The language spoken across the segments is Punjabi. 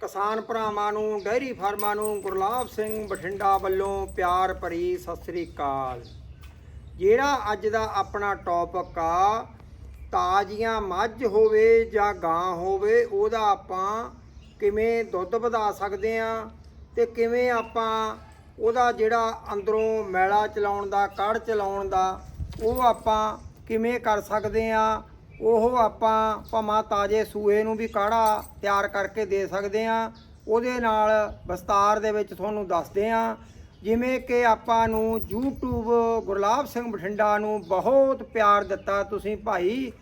ਕਿਸਾਨ ਭਰਾਵਾਂ ਨੂੰ ਡੈਰੀ ਫਾਰਮਾਂ ਨੂੰ ਗੁਰਲਾਬ ਸਿੰਘ ਬਠਿੰਡਾ ਵੱਲੋਂ ਪਿਆਰ ਭਰੀ ਸਤਿ ਸ੍ਰੀ ਅਕਾਲ। ਜਿਹੜਾ ਅੱਜ ਦਾ ਆਪਣਾ ਟੌਪਿਕ ਆ, ਤਾਜ਼ੀਆਂ ਮੱਝ ਹੋਵੇ ਜਾਂ ਗਾਂ ਹੋਵੇ, ਉਹਦਾ ਆਪਾਂ ਕਿਵੇਂ ਦੁੱਧ ਵਧਾ ਸਕਦੇ ਆ ਤੇ ਕਿਵੇਂ ਆਪਾਂ ਉਹਦਾ ਜਿਹੜਾ ਅੰਦਰੋਂ ਮੈਲਾ ਚਲਾਉਣ ਦਾ, ਕੜ ਚਲਾਉਣ ਦਾ, ਉਹ ਆਪਾਂ ਕਿਵੇਂ ਕਰ ਸਕਦੇ ਆ ਉਹ ਆਪਾਂ ਭਾਵੇਂ ਤਾਜ਼ੇ ਸੂਏ ਨੂੰ ਵੀ ਕਾੜਾ ਤਿਆਰ ਕਰਕੇ ਦੇ ਸਕਦੇ ਆ ਉਹਦੇ ਨਾਲ ਵਿਸਤਾਰ ਦੇ ਵਿੱਚ ਤੁਹਾਨੂੰ ਦੱਸਦੇ ਆ ਜਿਵੇਂ ਕਿ ਆਪਾਂ ਨੂੰ YouTube ਗੁਰਲਾਬ ਸਿੰਘ ਬਠਿੰਡਾ ਨੂੰ ਬਹੁਤ ਪਿਆਰ ਦਿੱਤਾ ਤੁਸੀਂ ਭਾਈ।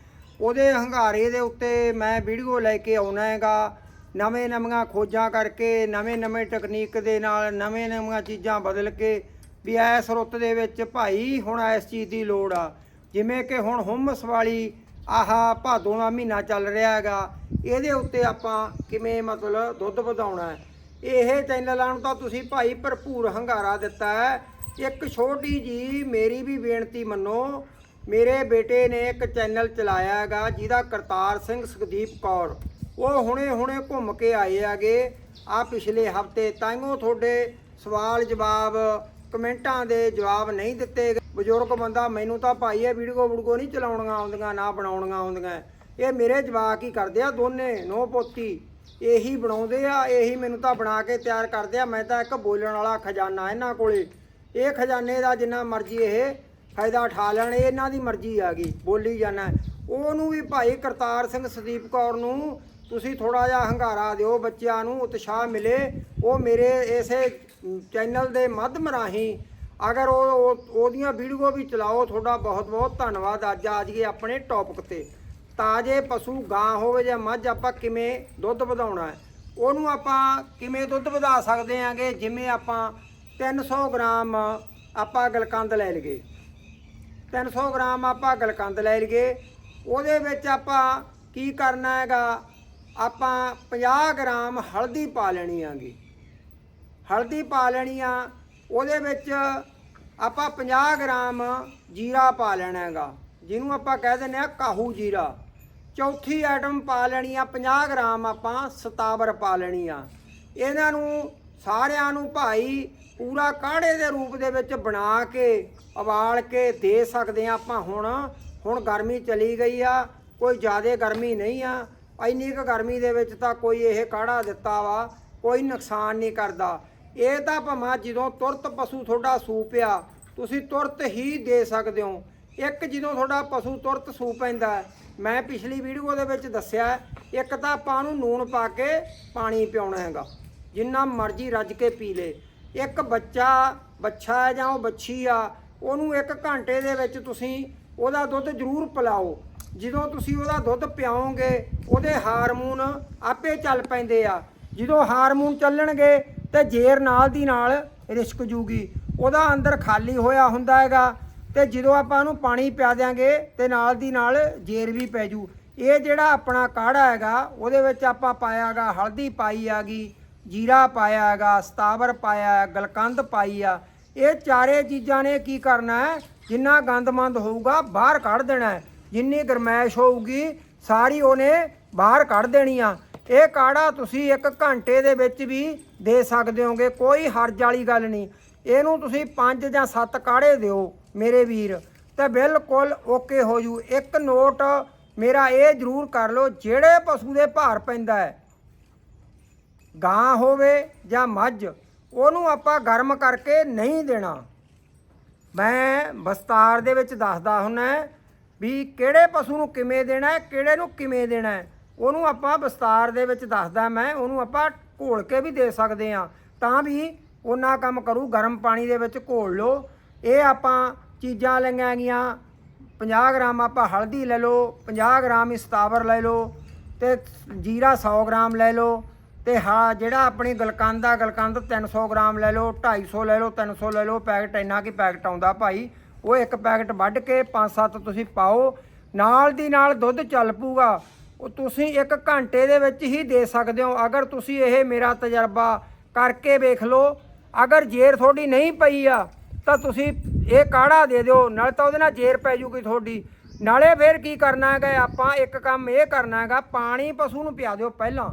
ਉਹਦੇ ਹੰਗਾਰੇ ਦੇ ਉੱਤੇ ਮੈਂ ਵੀਡੀਓ ਲੈ ਕੇ ਆਉਣਾ ਹੈਗਾ। ਨਵੇਂ ਨਵੀਆਂ ਖੋਜਾਂ ਕਰਕੇ, ਨਵੇਂ ਨਵੇਂ ਟੈਕਨੀਕ ਦੇ ਨਾਲ, ਨਵੇਂ ਨਵੀਆਂ ਚੀਜ਼ਾਂ ਬਦਲ ਕੇ ਵੀ ਐਸ ਰੁੱਤ ਦੇ ਵਿੱਚ ਭਾਈ ਹੁਣ ਇਸ ਚੀਜ਼ ਦੀ ਲੋੜ ਆ। ਜਿਵੇਂ ਕਿ ਹੁਣ ਹੁਮਸ ਵਾਲੀ ਆਹਾ ਭਾਦੋਂ ਦਾ ਮਹੀਨਾ ਚੱਲ ਰਿਹਾ ਹੈਗਾ। ਇਹਦੇ ਉੱਤੇ ਆਪਾਂ ਕਿਵੇਂ ਮਤਲਬ ਦੁੱਧ ਵਧਾਉਣਾ ਹੈ? ਇਹ ਚੈਨਲਾਂ ਨੂੰ ਤਾਂ ਤੁਸੀਂ ਭਾਈ ਭਰਪੂਰ ਹੰਗਾਰਾ ਦਿੱਤਾ ਹੈ। ਇੱਕ ਛੋਟੀ ਜੀ ਮੇਰੀ ਵੀ ਬੇਨਤੀ ਮੰਨੋ, ਮੇਰੇ ਬੇਟੇ ਨੇ ਇੱਕ ਚੈਨਲ ਚਲਾਇਆ ਹੈਗਾ ਜਿਹਦਾ ਕਰਤਾਰ ਸਿੰਘ ਸੁਖਦੀਪ ਕੌਰ। ਉਹ ਹੁਣੇ ਹੁਣੇ ਘੁੰਮ ਕੇ ਆਏ ਹੈਗੇ। ਆ ਪਿਛਲੇ ਹਫ਼ਤੇ ਤਾਈਓ ਤੁਹਾਡੇ ਸਵਾਲ ਜਵਾਬ ਕਮੈਂਟਾਂ ਦੇ ਜਵਾਬ ਨਹੀਂ ਦਿੱਤੇ ਗਏ। ਬਜ਼ੁਰਗ ਬੰਦਾ, ਮੈਨੂੰ ਤਾਂ ਭਾਈ ਇਹ ਵੀਡੀਓ ਵੁਡੀਓ ਨਹੀਂ ਚਲਾਉਣੀਆਂ ਆਉਂਦੀਆਂ, ਨਾ ਬਣਾਉਣੀਆਂ ਆਉਂਦੀਆਂ। ਇਹ ਮੇਰੇ ਜਵਾਕ ਹੀ ਕਰਦੇ ਆ ਦੋਨੇ, ਨੋ ਪੋਤੀ। ਇਹੀ ਬਣਾਉਂਦੇ ਆ, ਇਹੀ ਮੈਨੂੰ ਤਾਂ ਬਣਾ ਕੇ ਤਿਆਰ ਕਰਦੇ ਆ। ਮੈਂ ਤਾਂ ਇੱਕ ਬੋਲਣ ਵਾਲਾ ਖਜ਼ਾਨਾ ਇਹਨਾਂ ਕੋਲੇ। ਇਹ ਖਜ਼ਾਨੇ ਦਾ ਜਿੰਨਾ ਮਰਜ਼ੀ ਇਹ ਫਾਇਦਾ ਉਠਾ ਲੈਣ, ਇਹ ਇਹਨਾਂ ਦੀ ਮਰਜ਼ੀ ਆ ਗਈ, ਬੋਲੀ ਜਾਣਾ ਉਹਨੂੰ ਵੀ ਭਾਈ ਕਰਤਾਰ ਸਿੰਘ ਸਦੀਪ ਕੌਰ ਨੂੰ ਤੁਸੀਂ ਥੋੜਾ ਜਿਹਾ ਹੰਗਾਰਾ ਦਿਓ, ਬੱਚਿਆਂ ਨੂੰ ਉਤਸ਼ਾਹ ਮਿਲੇ। ਉਹ ਮੇਰੇ ਇਸੇ ਚੈਨਲ ਦੇ ਮਾਧਮ ਰਾਹੀਂ ਅਗਰ ਉਹ ਉਹਦੀਆਂ ਵੀਡੀਓ ਵੀ ਚਲਾਓ, ਤੁਹਾਡਾ ਬਹੁਤ ਬਹੁਤ ਧੰਨਵਾਦ। ਅੱਜ ਆ ਜਾਈਏ ਆਪਣੇ ਟੌਪਿਕ ਤੇ। ਤਾਜ਼ੇ ਪਸ਼ੂ ਗਾਂ ਹੋਵੇ ਜਾਂ ਮੱਝ, ਆਪਾਂ ਕਿਵੇਂ ਦੁੱਧ ਵਧਾਉਣਾ ਹੈ? ਉਹਨੂੰ ਆਪਾਂ ਕਿਵੇਂ ਦੁੱਧ ਵਧਾ ਸਕਦੇ ਆਂਗੇ ਜਿਵੇਂ ਆਪਾਂ 300 ਗ੍ਰਾਮ ਆਪਾਂ ਗਲਕੰਦ ਲੈ ਲਈਏ। 300 ਗ੍ਰਾਮ ਆਪਾਂ ਗਲਕੰਦ ਲੈ ਲਈਏ। ਉਹਦੇ ਵਿੱਚ ਆਪਾਂ ਕੀ ਕਰਨਾ ਹੈਗਾ? ਆਪਾਂ 50 ਗ੍ਰਾਮ ਹਲਦੀ ਪਾ ਲੈਣੀ ਆਂਗੀ ਹਲਦੀ ਪਾ ਲੈਣੀ ਆ ਉਹਦੇ ਵਿੱਚ ਆਪਾਂ 50 ਗ੍ਰਾਮ ਜੀਰਾ ਪਾ ਲੈਣਾ ਹੈਗਾ, ਜਿਹਨੂੰ ਆਪਾਂ ਕਹਿ ਦਿੰਦੇ ਆ ਕਾਹੂ ਜੀਰਾ। ਚੌਥੀ ਆਈਟਮ ਪਾ ਲੈਣੀ ਆ 50 ਗ੍ਰਾਮ ਆਪਾਂ ਸਤਾਵਰ ਪਾ ਲੈਣੀ ਆ। ਇਹਨਾਂ ਨੂੰ ਸਾਰਿਆਂ ਨੂੰ ਭਾਈ ਪੂਰਾ ਕਾੜੇ ਦੇ ਰੂਪ ਦੇ ਵਿੱਚ ਬਣਾ ਕੇ, ਉਬਾਲ ਕੇ ਦੇ ਸਕਦੇ ਆ ਆਪਾਂ ਹੁਣ। ਹੁਣ ਗਰਮੀ ਚਲੀ ਗਈ ਆ, ਕੋਈ ਜ਼ਿਆਦਾ ਗਰਮੀ ਨਹੀਂ ਆ। ਇੰਨੀ ਕੁ ਗਰਮੀ ਦੇ ਵਿੱਚ ਤਾਂ ਕੋਈ ਇਹ ਕਾੜਾ ਦਿੱਤਾ ਵਾ, ਕੋਈ ਨੁਕਸਾਨ ਨਹੀਂ ਕਰਦਾ। ਇਹ ਤਾਂ ਭਾਵੇਂ ਜਦੋਂ ਤੁਰਤ ਪਸ਼ੂ ਤੁਹਾਡਾ ਸੂ ਪਿਆ ਤੁਸੀਂ ਤੁਰਤ ਹੀ ਦੇ ਸਕਦੇ ਹੋ। ਇੱਕ ਜਦੋਂ ਤੁਹਾਡਾ ਪਸ਼ੂ ਤੁਰਤ ਸੂ ਪੈਂਦਾ ਮੈਂ ਪਿਛਲੀ ਵੀਡੀਓ ਦੇ ਵਿੱਚ ਦੱਸਿਆ ਇੱਕ ਤਾਂ ਆਪਾਂ ਨੂੰ ਨੂਣ ਪਾ ਕੇ ਪਾਣੀ ਪਿਆਉਣਾ ਹੈਗਾ, ਜਿੰਨਾ ਮਰਜ਼ੀ ਰੱਜ ਕੇ ਪੀ ਲੇ। ਇੱਕ ਬੱਚਾ, ਬੱਛਾ ਹੈ ਜਾਂ ਉਹ ਬੱਛੀ ਆ, ਉਹਨੂੰ ਇੱਕ ਘੰਟੇ ਦੇ ਵਿੱਚ ਤੁਸੀਂ ਉਹਦਾ ਦੁੱਧ ਜ਼ਰੂਰ ਪਿਲਾਓ। ਜਦੋਂ ਤੁਸੀਂ ਉਹਦਾ ਦੁੱਧ ਪਿਆਓਗੇ, ਉਹਦੇ ਹਾਰਮੋਨ ਆਪੇ ਚੱਲ ਪੈਂਦੇ ਆ। ਜਦੋਂ ਹਾਰਮੋਨ ਚੱਲਣਗੇ ਤੇ ਜੇਰ ਨਾਲ ਦੀ ਨਾਲ ਰਿਸ਼ਕ ਜੂਗੀ। ਉਹਦਾ ਅੰਦਰ ਖਾਲੀ ਹੋਇਆ ਹੁੰਦਾ ਹੈਗਾ ਤੇ ਜਦੋਂ ਆਪਾਂ ਉਹਨੂੰ ਪਾਣੀ ਪਿਆ ਦਿਆਂਗੇ ਤੇ ਨਾਲ ਦੀ ਨਾਲ ਜੇਰ ਵੀ ਪੈ ਜੂ। ਇਹ ਜਿਹੜਾ ਆਪਣਾ ਕਾੜਾ ਹੈਗਾ, ਉਹਦੇ ਵਿੱਚ ਆਪਾਂ ਪਾਇਆ ਹੈਗਾ ਹਲਦੀ ਪਾਈ ਹੈਗੀ, ਜੀਰਾ ਪਾਇਆ ਹੈਗਾ, ਸਤਾਵਰ ਪਾਇਆ, ਗਲਕੰਦ ਪਾਈ ਆ। ਇਹ ਚਾਰੇ ਚੀਜ਼ਾਂ ਨੇ ਕੀ ਕਰਨਾ ਹੈ? ਜਿੰਨਾ ਗੰਦਮੰਦ ਹੋਊਗਾ ਬਾਹਰ ਕੱਢ ਦੇਣਾ ਹੈ। ਜਿੰਨੀ ਗਰਮੈਸ਼ ਹੋਊਗੀ, ਸਾਰੀ ਉਹਨੇ ਬਾਹਰ ਕੱਢ ਦੇਣੀ ਆ। ਇਹ ਕਾੜਾ ਤੁਸੀਂ ਇੱਕ ਘੰਟੇ ਦੇ ਵਿੱਚ ਵੀ ਦੇ ਸਕਦੇ ਹੋਗੇ, ਕੋਈ ਹਰਜ ਵਾਲੀ ਗੱਲ ਨਹੀਂ। ਇਹਨੂੰ ਤੁਸੀਂ 5 ਜਾਂ 7 ਕਾੜੇ ਦਿਓ ਮੇਰੇ ਵੀਰ। ਤਾਂ ਬਿਲਕੁਲ ਓਕੇ ਹੋ ਜੂ। ਇੱਕ ਨੋਟ ਮੇਰਾ ਇਹ ਜ਼ਰੂਰ ਕਰ ਲਓ, ਜਿਹੜੇ ਪਸ਼ੂ ਦੇ ਭਾਰ ਪੈਂਦਾ ਹੈ, ਗਾਂ ਹੋਵੇ ਜਾਂ ਮੱਝ, ਉਹਨੂੰ ਆਪਾਂ ਗਰਮ ਕਰਕੇ ਨਹੀਂ ਦੇਣਾ। ਮੈਂ ਵਿਸਤਾਰ ਦੇ ਵਿੱਚ ਦੱਸਦਾ ਹੁੰਨਾ ਵੀ ਕਿਹੜੇ ਪਸ਼ੂ ਨੂੰ ਕਿਵੇਂ ਦੇਣਾ ਹੈ, ਕਿਹੜੇ ਨੂੰ ਕਿਵੇਂ ਦੇਣਾ ਹੈ। ਉਹਨੂੰ ਆਪਾਂ ਵਿਸਤਾਰ ਦੇ ਵਿੱਚ ਦੱਸਦਾ ਮੈਂ, ਉਹਨੂੰ ਆਪਾਂ ਘੋਲ ਕੇ ਵੀ ਦੇ ਸਕਦੇ ਆ ਤਾਂ ਵੀ ਉਹਨਾਂ ਕੰਮ ਕਰੂ, ਗਰਮ ਪਾਣੀ ਦੇ ਵਿੱਚ ਘੋਲ ਲਓ। ਇਹ ਆਪਾਂ ਚੀਜ਼ਾਂ ਲਈਆਂ ਗੀਆਂ 50 ਗ੍ਰਾਮ ਆਪਾਂ ਹਲਦੀ ਲੈ ਲਓ 50 ਗ੍ਰਾਮ ਇਸਤਾਵਰ ਲੈ ਲਓ ਤੇ ਜੀਰਾ 100 ਗ੍ਰਾਮ ਲੈ ਲਓ ਤੇ ਹਾਂ ਜਿਹੜਾ ਆਪਣੀ ਗਲਕੰਦ ਆ, ਗਲਕੰਦ 300 ਗ੍ਰਾਮ ਲੈ ਲਓ 250 ਲੈ ਲਓ 300 ਲੈ ਲਓ, ਪੈਕਟ ਇੰਨਾ ਕੀ ਪੈਕਟ ਆਉਂਦਾ ਭਾਈ? ਉਹ ਇੱਕ ਪੈਕਟ ਵੱਢ ਕੇ 5-7 ਤੁਸੀਂ ਪਾਓ। ਨਾਲ ਦੀ ਨਾਲ ਦੁੱਧ ਚੱਲ ਪੂਗਾ ਉਹ ਤੁਸੀਂ ਇੱਕ ਘੰਟੇ ਦੇ ਵਿੱਚ ਹੀ ਦੇ ਸਕਦੇ ਹੋ। ਅਗਰ ਤੁਸੀਂ ਇਹ ਮੇਰਾ ਤਜਰਬਾ ਕਰਕੇ ਵੇਖ ਲਓ, ਅਗਰ ਜੇਰ ਤੁਹਾਡੀ ਨਹੀਂ ਪਈ ਆ, ਤਾਂ ਤੁਸੀਂ ਇਹ ਕਾੜਾ ਦੇ ਦਿਓ, ਨਾਲ ਤਾਂ ਉਹਦੇ ਨਾਲ ਜੇਰ ਪੈ ਜੂਗੀ ਤੁਹਾਡੀ। ਨਾਲੇ ਫਿਰ ਕੀ ਕਰਨਾ ਹੈਗਾ, ਆਪਾਂ ਇੱਕ ਕੰਮ ਇਹ ਕਰਨਾ ਹੈਗਾ, ਪਾਣੀ ਪਸ਼ੂ ਨੂੰ ਪਿਆ ਦਿਓ ਪਹਿਲਾਂ।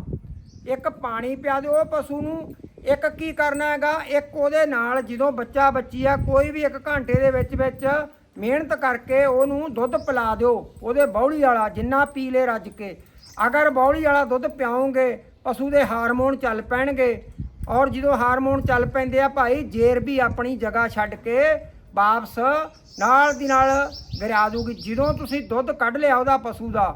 ਇੱਕ ਪਾਣੀ ਪਿਆ ਦਿਓ ਪਸ਼ੂ ਨੂੰ, ਇੱਕ ਕੀ ਕਰਨਾ ਹੈਗਾ, ਇੱਕ ਉਹਦੇ ਨਾਲ ਜਦੋਂ ਬੱਚਾ ਬੱਚੀ ਆ, ਕੋਈ ਵੀ ਇੱਕ ਘੰਟੇ ਦੇ ਵਿੱਚ ਵਿੱਚ ਮਿਹਨਤ ਕਰਕੇ ਉਹਨੂੰ ਦੁੱਧ ਪਿਲਾ ਦਿਓ। ਉਹਦੇ ਬੌਲੀ ਵਾਲਾ ਜਿੰਨਾ ਪੀ ਲੇ ਰੱਜ ਕੇ। ਅਗਰ ਬੌਲੀ ਵਾਲਾ ਦੁੱਧ ਪਿਆਉਂਗੇ ਪਸ਼ੂ ਦੇ ਹਾਰਮੋਨ ਚੱਲ ਪੈਣਗੇ। ਔਰ ਜਦੋਂ ਹਾਰਮੋਨ ਚੱਲ ਪੈਂਦੇ ਆ ਭਾਈ, ਜੇਰ ਵੀ ਆਪਣੀ ਜਗ੍ਹਾ ਛੱਡ ਕੇ ਵਾਪਸ ਨਾਲ ਦੀ ਨਾਲ ਗਰਿਆ ਦੂਗੀ। ਜਦੋਂ ਤੁਸੀਂ ਦੁੱਧ ਕੱਢ ਲਿਆ ਉਹਦਾ ਪਸ਼ੂ ਦਾ,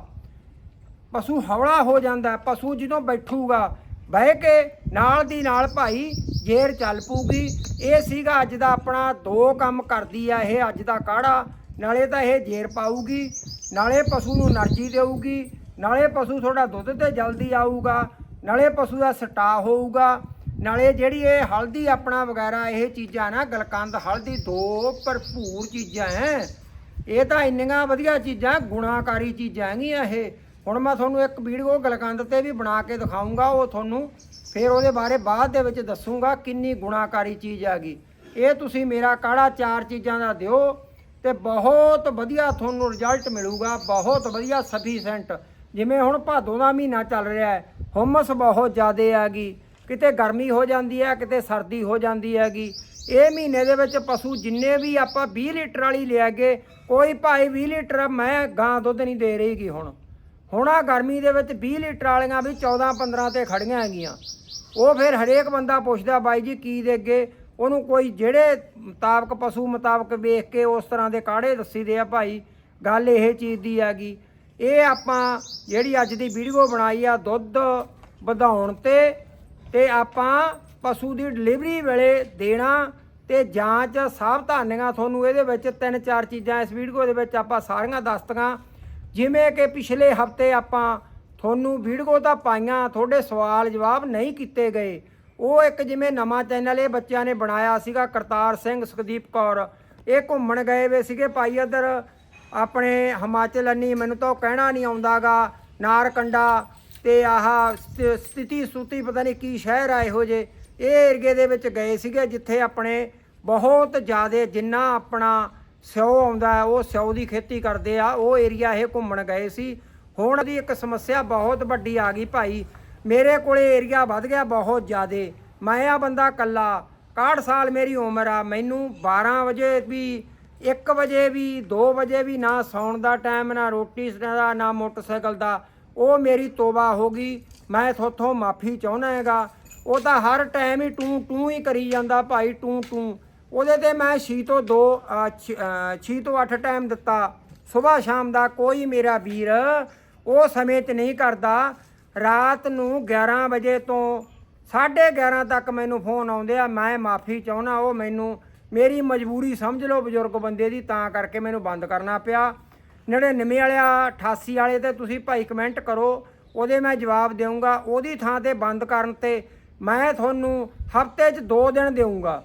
ਪਸ਼ੂ ਹੌਲਾ ਹੋ ਜਾਂਦਾ। ਪਸ਼ੂ ਜਦੋਂ ਬੈਠੂਗਾ, ਬਹਿ ਕੇ ਨਾਲ ਦੀ ਨਾਲ ਭਾਈ ਜੇਰ ਚੱਲ ਪੂਗੀ ਇਹ ਸੀਗਾ ਅੱਜ ਦਾ ਆਪਣਾ ਦੋ ਕੰਮ ਕਰਦੀ ਆ ਇਹ ਅੱਜ ਦਾ ਕਾੜਾ, ਨਾਲੇ ਤਾਂ ਇਹ ਜੇਰ ਪਾਊਗੀ, ਨਾਲੇ ਪਸ਼ੂ ਨੂੰ એનર્ਜੀ ਦੇਊਗੀ, ਨਾਲੇ ਪਸ਼ੂ ਤੁਹਾਡਾ ਦੁੱਧ ਤੇ ਜਲਦੀ ਆਊਗਾ, ਨਾਲੇ ਪਸ਼ੂ ਦਾ ਸਟਾ ਹੋਊਗਾ, ਨਾਲੇ ਜਿਹੜੀ ਇਹ ਹਲਦੀ ਆਪਣਾ ਵਗੈਰਾ ਇਹ ਚੀਜ਼ਾਂ ਨਾ, ਗਲਕੰਦ ਹਲਦੀ ਦੋ ਭਰਪੂਰ ਚੀਜ਼ਾਂ ਹੈ ਇਹ ਤਾਂ ਇੰਨੀਆਂ ਵਧੀਆ ਚੀਜ਼ਾਂ, ਗੁਣਾਕਾਰੀ ਚੀਜ਼ਾਂ ਹੈਗੀਆਂ ਇਹ। ਹੁਣ ਮੈਂ ਤੁਹਾਨੂੰ ਇੱਕ ਵੀਡੀਓ ਗਲਕੰਦ ਤੇ ਵੀ ਬਣਾ ਕੇ ਦਿਖਾਉਂਗਾ ਉਹ ਤੁਹਾਨੂੰ ਫਿਰ ਉਹਦੇ ਬਾਰੇ ਬਾਅਦ ਦੇ ਵਿੱਚ ਦੱਸੂਗਾ ਕਿੰਨੀ ਗੁਣਾਕਾਰੀ ਚੀਜ਼ ਹੈਗੀ। ਇਹ ਤੁਸੀਂ ਮੇਰਾ ਕਾੜਾ ਚਾਰ ਚੀਜ਼ਾਂ ਦਾ ਦਿਓ ਤੇ ਬਹੁਤ ਵਧੀਆ ਤੁਹਾਨੂੰ ਰਿਜ਼ਲਟ ਮਿਲੂਗਾ, ਬਹੁਤ ਵਧੀਆ ਸਫੀਸ਼ੈਂਟ ਜਿਵੇਂ ਹੁਣ ਭਾਦੋ ਦਾ ਮਹੀਨਾ ਚੱਲ ਰਿਹਾ ਹੈ, ਹੁਮਸ ਬਹੁਤ ਜ਼ਿਆਦਾ ਹੈਗੀ, ਕਿਤੇ ਗਰਮੀ ਹੋ ਜਾਂਦੀ ਹੈ, ਕਿਤੇ ਸਰਦੀ ਹੋ ਜਾਂਦੀ ਹੈਗੀ। ਇਹ ਮਹੀਨੇ ਦੇ ਵਿੱਚ ਪਸ਼ੂ ਜਿੰਨੇ ਵੀ ਆਪਾਂ 20 ਲੀਟਰ ਵਾਲੀ ਲਿਆਗੇ ਕੋਈ ਭਾਈ 20 ਲੀਟਰ ਮੈਂ ਗਾਂ ਦੁੱਧ ਨਹੀਂ ਦੇ ਰਹੀਗੀ ਹੁਣ। ਹੁਣ ਆ ਗਰਮੀ ਦੇ ਵਿੱਚ 20 ਲੀਟਰ ਵਾਲੀਆਂ ਵੀ 14 15 ਤੇ ਖੜੀਆਂ ਹੈਗੀਆਂ। ਉਹ ਫਿਰ ਹਰੇਕ ਬੰਦਾ ਪੁੱਛਦਾ, ਬਾਈ ਜੀ ਕੀ ਦੇਗੇ ਉਹਨੂੰ ਕੋਈ ਜਿਹੜੇ ਮੁਤਾਬਕ, ਪਸ਼ੂ ਮੁਤਾਬਕ ਵੇਖ ਕੇ ਉਸ ਤਰ੍ਹਾਂ ਦੇ ਕਾੜੇ ਦੱਸੀਦੇ ਆ ਭਾਈ, ਗੱਲ ਇਹ ਚੀਜ਼ ਦੀ ਹੈਗੀ। ਇਹ ਆਪਾਂ ਜਿਹੜੀ ਅੱਜ ਦੀ ਵੀਡੀਓ ਬਣਾਈ ਆ, ਦੁੱਧ ਵਧਾਉਣ ਤੇ ਤੇ ਆਪਾਂ ਪਸ਼ੂ ਦੀ ਡਿਲੀਵਰੀ ਵੇਲੇ ਦੇਣਾ ਤੇ ਜਾਂਚ ਸਾਵਧਾਨੀਆਂ ਤੁਹਾਨੂੰ ਇਹਦੇ ਵਿੱਚ ਤਿੰਨ ਚਾਰ ਚੀਜ਼ਾਂ ਇਸ ਵੀਡੀਓ ਦੇ ਵਿੱਚ ਆਪਾਂ ਸਾਰੀਆਂ ਦੱਸਤੀਆਂ ਜਿਵੇਂ ਕਿ ਪਿਛਲੇ ਹਫ਼ਤੇ ਆਪਾਂ ਤੁਹਾਨੂੰ ਵੀਡੀਓ ਤਾਂ ਪਾਈਆਂ, ਤੁਹਾਡੇ ਸਵਾਲ ਜਵਾਬ ਨਹੀਂ ਕੀਤੇ ਗਏ। ਉਹ ਇੱਕ ਜਿਵੇਂ ਨਵਾਂ ਚੈਨਲ ਇਹ ਬੱਚਿਆਂ ਨੇ ਬਣਾਇਆ ਸੀਗਾ, ਕਰਤਾਰ ਸਿੰਘ ਸੁਖਦੀਪ ਕੌਰ। ਇਹ ਘੁੰਮਣ ਗਏ ਵੇ ਸੀਗੇ ਭਾਈ ਇੱਧਰ। ਆਪਣੇ ਹਿਮਾਚਲ ਅੰਨੀ ਮੈਨੂੰ ਤਾਂ ਉਹ ਕਹਿਣਾ ਨਹੀਂ ਆਉਂਦਾਗਾ, ਨਾਰਕੰਡਾ ਤੇ ਆਹ ਸਥਿਤੀ ਸੂਤੀ ਪਤਾ ਨਹੀਂ ਕੀ ਸ਼ਹਿਰ ਆ ਇਹੋ ਜੇ ਇਹ ਏਰੀਏ ਦੇ ਵਿੱਚ ਗਏ ਸੀਗੇ ਜਿੱਥੇ ਆਪਣੇ ਬਹੁਤ ਜ਼ਿਆਦਾ ਜਿੰਨਾ ਆਪਣਾ ਸਿਉ ਆਉਂਦਾ ਹੈ, ਉਹ ਸਿਉ ਦੀ ਖੇਤੀ ਕਰਦੇ ਆ ਉਹ ਏਰੀਆ ਇਹ ਘੁੰਮਣ ਗਏ ਸੀ। ਹੁਣ ਦੀ ਇੱਕ ਸਮੱਸਿਆ ਬਹੁਤ ਵੱਡੀ ਆ ਗਈ ਭਾਈ। ਮੇਰੇ ਕੋਲੇ ਏਰੀਆ ਵੱਧ ਗਿਆ ਬਹੁਤ ਜ਼ਿਆਦੇ। ਮੈਂ ਆ ਬੰਦਾ ਕੱਲਾ 61 ਸਾਲ ਮੇਰੀ ਉਮਰ ਆ ਮੈਨੂੰ 12 ਵਜੇ ਵੀ 1 ਵਜੇ ਵੀ 2 ਵਜੇ ਵੀ ਨਾ ਸੌਣ ਦਾ ਟਾਈਮ ਨਾ ਰੋਟੀ ਦਾ ਨਾ ਮੋਟਰਸਾਈਕਲ ਦਾ ਉਹ ਮੇਰੀ ਤੋਬਾ ਹੋ ਗਈ। ਮੈਂ ਥੋਥੋਂ ਮਾਫੀ ਚਾਹੁੰਦਾ ਹੈਗਾ। ਉਹ ਤਾਂ ਹਰ ਟਾਈਮ ਹੀ ਟੂ ਟੂ ਹੀ ਕਰੀ ਜਾਂਦਾ ਭਾਈ ਟੂ ਟੂ ਉਹਦੇ ਤੇ ਮੈਂ 6 ਤੋਂ 2 6 ਤੋਂ 8 ਟਾਈਮ ਦਿੱਤਾ। ਸਵੇਰ ਸ਼ਾਮ ਦਾ ਕੋਈ ਮੇਰਾ ਵੀਰ ਉਹ ਸਮੇਂ 'ਚ ਨਹੀਂ ਕਰਦਾ। ਰਾਤ ਨੂੰ 11 ਵਜੇ ਤੋਂ 11:30 ਤੱਕ ਮੈਨੂੰ ਫੋਨ ਆਉਂਦੇ ਆ, ਮੈਂ ਮਾਫੀ ਚਾਹੁੰਦਾ, ਉਹ ਮੈਨੂੰ ਮੇਰੀ ਮਜਬੂਰੀ ਸਮਝ ਲਓ ਬਜ਼ੁਰਗ ਬੰਦੇ ਦੀ, ਤਾਂ ਕਰਕੇ ਮੈਨੂੰ ਬੰਦ ਕਰਨਾ ਪਿਆ। 99 ਵਾਲਿਆ 88 ਵਾਲੇ ਤੇ ਤੁਸੀਂ ਭਾਈ ਕਮੈਂਟ ਕਰੋ, ਉਹਦੇ ਮੈਂ ਜਵਾਬ ਦੇਵਾਂਗਾ ਉਹਦੀ ਥਾਂ ਤੇ ਬੰਦ ਕਰਨ ਤੇ ਮੈਂ ਤੁਹਾਨੂੰ ਹਫ਼ਤੇ 'ਚ 2 ਦਿਨ ਦੇਵਾਂਗਾ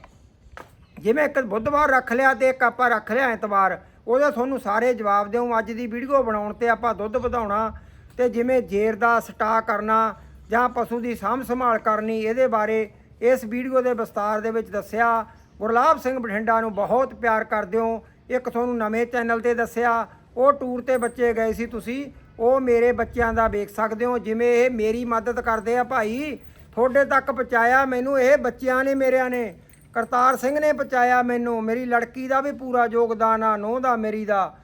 ਜਿਵੇਂ ਇੱਕ ਬੁੱਧਵਾਰ ਰੱਖ ਲਿਆ ਤੇ ਇੱਕ ਆਪਾਂ ਰੱਖ ਲਿਆ ਐਤਵਾਰ, ਉਹਦੇ ਤੁਹਾਨੂੰ ਸਾਰੇ ਜਵਾਬ ਦਿਓ ਅੱਜ ਦੀ ਵੀਡੀਓ ਬਣਾਉਣ ਤੇ ਆਪਾਂ ਦੁੱਧ ਵਧਾਉਣਾ ਤੇ ਜਿਵੇਂ ਜੇਰ ਦਾ ਸਟਾ ਕਰਨਾ ਜਾਂ ਪਸ਼ੂ ਦੀ ਸਾਂਭ ਸੰਭਾਲ ਕਰਨੀ, ਇਹਦੇ ਬਾਰੇ ਇਸ ਵੀਡੀਓ ਦੇ ਵਿਸਤਾਰ ਦੇ ਵਿੱਚ ਦੱਸਿਆ। ਗੁਰਲਾਬ ਸਿੰਘ ਬਠਿੰਡਾ ਨੂੰ ਬਹੁਤ ਪਿਆਰ ਕਰਦੇ ਹੋ। ਇੱਕ ਤੁਹਾਨੂੰ ਨਵੇਂ ਚੈਨਲ ਤੇ ਦੱਸਿਆ, ਉਹ ਟੂਰ ਤੇ ਬੱਚੇ ਗਏ ਸੀ ਤੁਸੀਂ, ਉਹ ਮੇਰੇ ਬੱਚਿਆਂ ਦਾ ਵੇਖ ਸਕਦੇ ਹੋ, ਜਿਵੇਂ ਇਹ ਮੇਰੀ ਮਦਦ ਕਰਦੇ ਆ ਭਾਈ। ਤੁਹਾਡੇ ਤੱਕ ਪਹੁੰਚਾਇਆ ਮੈਨੂੰ ਇਹ ਬੱਚਿਆਂ ਨੇ, ਮੇਰਿਆਂ ਨੇ। ਕਰਤਾਰ ਸਿੰਘ ਨੇ ਪਹੁੰਚਾਇਆ ਮੈਨੂੰ। ਮੇਰੀ ਲੜਕੀ ਦਾ ਵੀ ਪੂਰਾ ਯੋਗਦਾਨ ਆ, ਨੋਹ ਦਾ ਮੇਰੀ ਦਾ।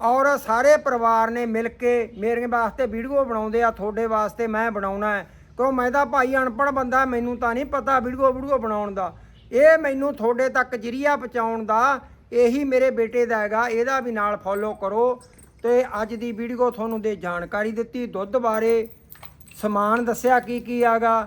ਔਰ ਸਾਰੇ ਪਰਿਵਾਰ ਨੇ ਮਿਲ ਕੇ ਮੇਰੇ ਵਾਸਤੇ ਵੀਡੀਓ ਬਣਾਉਂਦੇ ਆ, ਤੁਹਾਡੇ ਵਾਸਤੇ ਮੈਂ ਬਣਾਉਣਾ ਹੈ। ਕਿਉਂ ਮੈਂ ਤਾਂ ਭਾਈ ਅਨਪੜ੍ਹ ਬੰਦਾ ਮੈਨੂੰ ਤਾਂ ਨਹੀਂ ਪਤਾ ਵੀਡੀਓ ਵੀਡੀਓ ਬਣਾਉਣ ਦਾ। ਇਹ ਮੈਨੂੰ ਤੁਹਾਡੇ ਤੱਕ ਜਰੀਆ ਪਹੁੰਚਾਉਣ ਦਾ ਇਹੀ ਮੇਰੇ ਬੇਟੇ ਦਾ ਹੈਗਾ, ਇਹਦਾ ਵੀ ਨਾਲ ਫੋਲੋ ਕਰੋ। ਤੇ ਅੱਜ ਦੀ ਵੀਡੀਓ ਤੁਹਾਨੂੰ ਦੇ ਜਾਣਕਾਰੀ ਦਿੱਤੀ, ਦੁੱਧ ਬਾਰੇ ਸਮਾਨ ਦੱਸਿਆ ਕੀ ਕੀ ਆਗਾ।